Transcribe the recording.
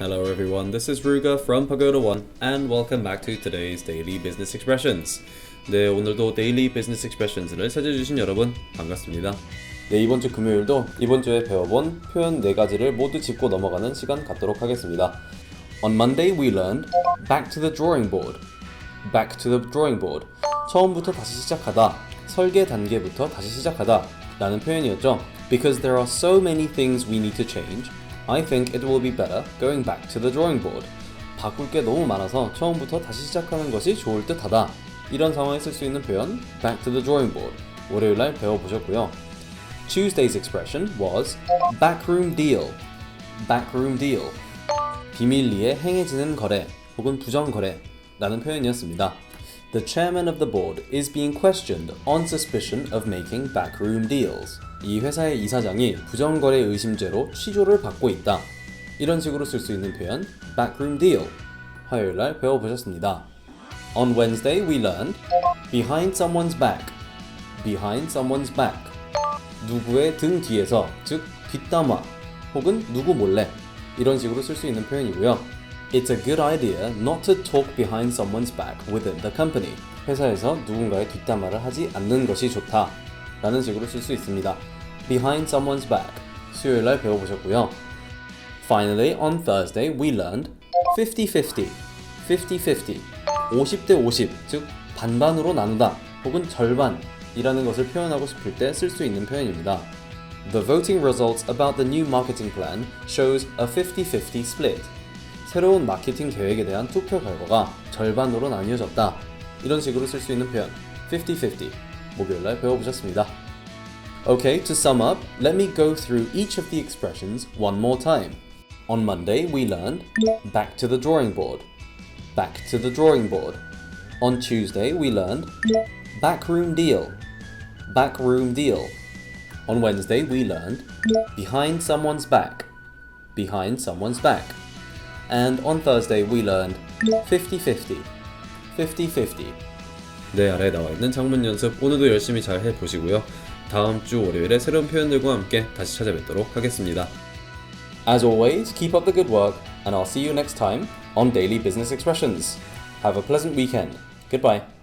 Hello everyone, this is Ruga from Pagoda One and welcome back to today's Daily Business Expressions. 네, 오늘도 Daily Business Expressions를 찾아주신 여러분 반갑습니다. 네, 이번 주 금요일도 이번 주에 배워본 표현 네 가지를 모두 짚고 넘어가는 시간 갖도록 하겠습니다. On Monday we learned back to the drawing board. Back to the drawing board. 처음부터 다시 시작하다. 설계 단계부터 다시 시작하다. 라는 표현이었죠. Because there are so many things we need to change, I think it will be better going back to the drawing board. 바꿀 게 너무 많아서 처음부터 다시 시작하는 것이 좋을 듯하다. 이런 상황에 쓸 수 있는 표현 back to the drawing board. 월요일 날 배워보셨고요. Tuesday's expression was backroom deal. backroom deal. 비밀리에 행해지는 거래 혹은 부정 거래라는 표현이었습니다. The chairman of the board is being questioned on suspicion of making backroom deals. 이 회사의 이사장이 부정 거래 의심죄로 취조를 받고 있다. 이런 식으로 쓸 수 있는 표현 backroom deal. 화요일 날 배워보셨습니다. On Wednesday we learned behind someone's back. behind someone's back. 누구의 등 뒤에서 즉 뒷담화 혹은 누구 몰래 이런 식으로 쓸 수 있는 표현이고요. It's a good idea not to talk behind someone's back within the company. 회사에서 누군가의 뒷담화를 하지 않는 것이 좋다. 라는 식으로 쓸 수 있습니다. Behind someone's back. 수요일 날 배워보셨고요. Finally, on Thursday, we learned 50-50. 50-50. 50대 50, 즉 반반으로 나누다 혹은 절반이라는 것을 표현하고 싶을 때 쓸 수 있는 표현입니다. The voting results about the new marketing plan shows a 50-50 split. 새로운 마케팅 계획에 대한 투표 결과가 절반으로 나뉘어졌다. 이런 식으로 쓸 수 있는 표현 50-50 목요일 날 배워보셨습니다. Okay, to sum up, let me go through each of the expressions one more time. On Monday, we learned back to the drawing board. Back to the drawing board. On Tuesday, we learned backroom deal. Backroom deal. On Wednesday, we learned behind someone's back. Behind someone's back. And on Thursday, we learned 50 50. 50 50. 네, 아래에 나와 있는 장문 연습 오늘도 열심히 잘 해보시고요. 다음 주 월요일에 새로운 표현들과 함께 다시 찾아뵙도록 하겠습니다. As always, keep up the good work, and I'll see you next time on Daily Business Expressions. Have a pleasant weekend. Goodbye.